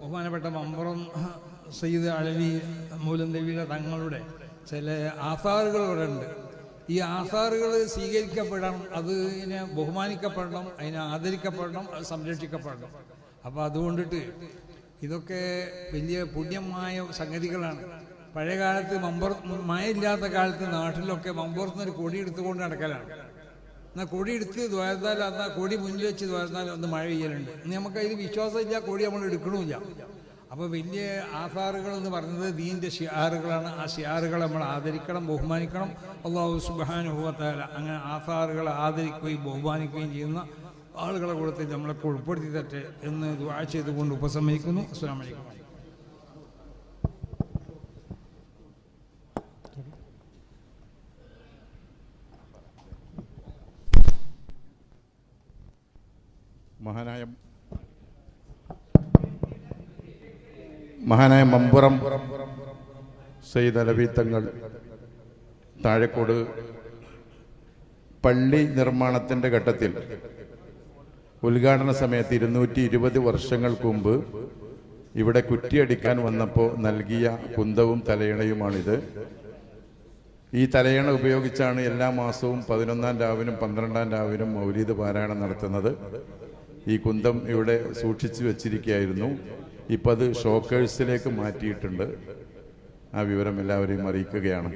ബഹുമാനപ്പെട്ട മമ്പറം സയ്യിദ് അലവി മൂലന്തവിയുടെ തങ്ങളുടെ ചില ആസാറുകൾ ഇവിടെ ഉണ്ട്. ഈ ആസാറുകൾ സ്വീകരിക്കപ്പെടണം അതിനെ ബഹുമാനിക്കപ്പെടണം അതിനെ ആദരിക്കപ്പെടണം അത് സംരക്ഷിക്കപ്പെടണം. അപ്പോൾ അതുകൊണ്ടിട്ട് ഇതൊക്കെ വലിയ പുണ്യമായ സംഗതികളാണ്. പഴയ കാലത്ത് മമ്പുറ മഴയില്ലാത്ത കാലത്ത് നാട്ടിലൊക്കെ മമ്പുറത്തുനിന്ന് ഒരു കൊടി എടുത്തുകൊണ്ട് നടക്കലാണ്. എന്നാൽ കൊടി എടുത്ത് ദ്വാരത്താൽ എന്നാൽ കൊടി മുന്നിൽ വെച്ച് ദ്വാരത്താൽ ഒന്ന് മഴ പെയ്യലുണ്ട്. നമുക്ക് അതിൽ വിശ്വാസമില്ല കൊടി നമ്മൾ എടുക്കണമില്ല അപ്പോൾ വലിയ ആധാറുകൾ എന്ന് പറയുന്നത് ദീന്റെ ഷിയാറുകളാണ് ആ ഷിയാറുകൾ നമ്മൾ ആദരിക്കണം ബഹുമാനിക്കണം. അള്ളാഹു സുബാനുഭവത്താല അങ്ങനെ ആധാറുകളെ ആദരിക്കുകയും ബഹുമാനിക്കുകയും ചെയ്യുന്ന ആളുകളെ കൂടത്തിൽ നമ്മളൊക്കെ ഉൾപ്പെടുത്തി തട്ടെ എന്ന് ദുആ ചെയ്തുകൊണ്ട് ഉപസംഹരിക്കുന്നു. അസ്സാം വലൈക്കും മഹാനായ മഹാനായ മമ്പുറം സെയ്ദ് അലവി തങ്ങൾ താഴെക്കോട് പള്ളി നിർമ്മാണത്തിന്റെ ഘട്ടത്തിൽ ഉദ്ഘാടന സമയത്ത് ഇരുന്നൂറ്റി ഇരുപത് വർഷങ്ങൾക്ക് മുമ്പ് ഇവിടെ കുറ്റിയടിക്കാൻ വന്നപ്പോൾ നൽകിയ കുന്തവും തലയിണയുമാണിത്. ഈ തലയണ ഉപയോഗിച്ചാണ് എല്ലാ മാസവും പതിനൊന്നാം രാവിനും പന്ത്രണ്ടാം രാവിലും മൗലീദ് പാരായണം നടത്തുന്നത്. ഈ കുന്തം ഇവിടെ സൂക്ഷിച്ചു വെച്ചിരിക്കുകയായിരുന്നു. ഇപ്പം അത് ഷോക്കേഴ്സിലേക്ക് മാറ്റിയിട്ടുണ്ട്. ആ വിവരം എല്ലാവരെയും അറിയിക്കുകയാണ്.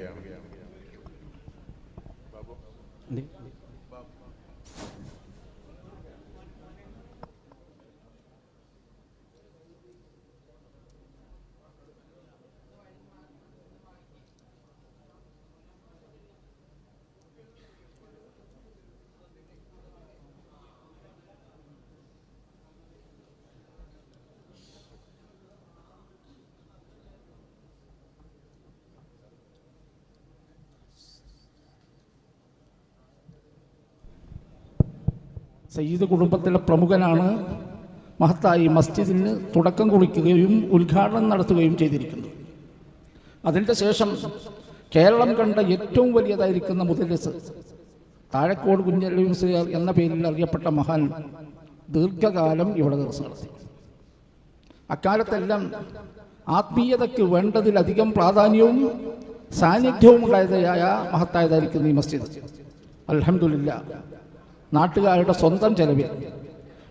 സയ്യിദ് കുടുംബത്തിലെ പ്രമുഖനാണ്. മഹത്തായി മസ്ജിദിന് തുടക്കം കുറിക്കുകയും ഉദ്ഘാടനം നടത്തുകയും ചെയ്തിരിക്കുന്നു. അതിന്റെ ശേഷം കേരളം കണ്ട ഏറ്റവും വലിയതായിരിക്കുന്ന മുതലിസ് താഴക്കോട് കുഞ്ഞലി മുസ്ലിയാർ എന്ന പേരിൽ അറിയപ്പെട്ട മഹാൻ ദീർഘകാലം ഇവിടെ ദിവസം നടത്തി. അക്കാലത്തെല്ലാം ആത്മീയതയ്ക്ക് വേണ്ടതിലധികം പ്രാധാന്യവും സാന്നിധ്യവും ഉണ്ടായതായ മഹത്തായതായിരിക്കുന്നു ഈ മസ്ജിദ്. അൽഹംദുലില്ല നാട്ടുകാരുടെ സ്വന്തം ചെലവിൽ.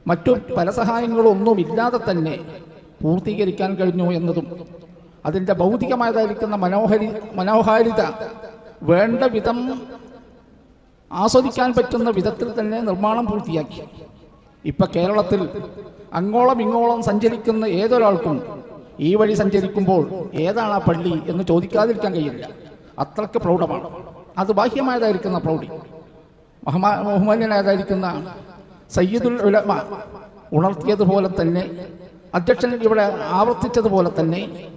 മറ്റു പല സഹായങ്ങളും ഒന്നുമില്ലാതെ തന്നെ പൂർത്തീകരിക്കാൻ കഴിഞ്ഞു എന്നതും അതിന്റെ ഭൗതികമായതായിരിക്കുന്ന മനോഹരി മനോഹാരിത വേണ്ട വിധം ആസ്വദിക്കാൻ പറ്റുന്ന വിധത്തിൽ തന്നെ നിർമ്മാണം പൂർത്തിയാക്കി. ഇപ്പൊ കേരളത്തിൽ അങ്ങോളം ഇങ്ങോളം സഞ്ചരിക്കുന്ന ഏതൊരാൾക്കും ഈ വഴി സഞ്ചരിക്കുമ്പോൾ ഏതാണ് ആ പള്ളി എന്ന് ചോദിക്കാതിരിക്കാൻ കഴിയില്ല. അത്രയ്ക്ക് പ്രൗഢമാണ്. അത് ബാഹ്യമായതായിരിക്കുന്ന പ്രൗഢി. ബഹുമാന്യനായതായിരിക്കുന്ന സയ്യിദുൽ ഉലമ ഉണർത്തിയതുപോലെ തന്നെ അധ്യക്ഷൻ ഇവിടെ ആവർത്തിച്ചതുപോലെ തന്നെ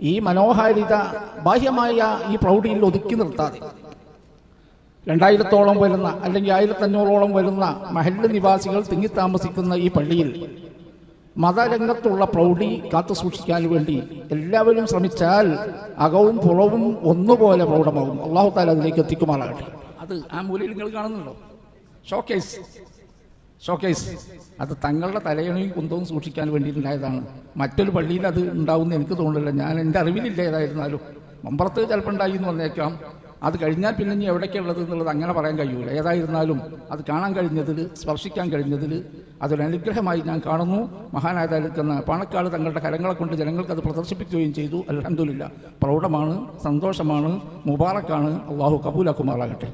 ഈ മനോഹാരിത ബാഹ്യമായ ഈ പ്രൗഢിയിൽ ഒതുക്കി നിർത്താതെ. രണ്ടായിരത്തോളം വരുന്ന അല്ലെങ്കിൽ ആയിരത്തഞ്ഞൂറോളം വരുന്ന മഹല്ല് നിവാസികൾ തിങ്ങിത്താമസിക്കുന്ന ഈ പള്ളിയിൽ മതരംഗത്തുള്ള പ്രൗഢി കാത്തു സൂക്ഷിക്കാൻ വേണ്ടി എല്ലാവരും ശ്രമിച്ചാൽ അകവും പുറവും ഒന്നുപോലെ പ്രൗഢമാകും. അള്ളാഹു താല അതിലേക്ക് എത്തിക്കുമാറാകട്ടെ. അത് ആ മൂലയിൽ നിങ്ങൾ കാണുന്നുണ്ടോ? ഷോക്കേസ്. ഷോക്കേസ്. അത് തങ്ങളുടെ തലയണയും കുന്തവും സൂക്ഷിക്കാൻ വേണ്ടിയിട്ടുണ്ടായതാണ്. മറ്റൊരു പള്ളിയിൽ അത് ഉണ്ടാവുമെന്ന് എനിക്ക് തോന്നുന്നില്ല. ഞാൻ എന്റെ അറിവിലില്ല ഏതായിരുന്നാലും. മമ്പറത്ത് ചിലപ്പോൾ ഉണ്ടായി എന്ന് പറഞ്ഞേക്കാം അത് കഴിഞ്ഞാൽ പിന്നെ ഇനി എവിടേക്കുള്ളത് എന്നുള്ളത് അങ്ങനെ പറയാൻ കഴിയൂല. ഏതായിരുന്നാലും അത് കാണാൻ കഴിഞ്ഞതിൽ സ്പർശിക്കാൻ കഴിഞ്ഞതിൽ അതൊരു അനുഗ്രഹമായി ഞാൻ കാണുന്നു. മഹാനായതായിരിക്കുന്ന പാണക്കാട് തങ്ങളുടെ കരങ്ങളെ കൊണ്ട് ജനങ്ങൾക്ക് അത് പ്രദർശിപ്പിക്കുകയും ചെയ്തു. അലഹമില്ല പ്രൗഢമാണ് സന്തോഷമാണ് മുബാറക്കാണ്. അള്ളാഹു കബൂലാക്കുമാറാകട്ടെ.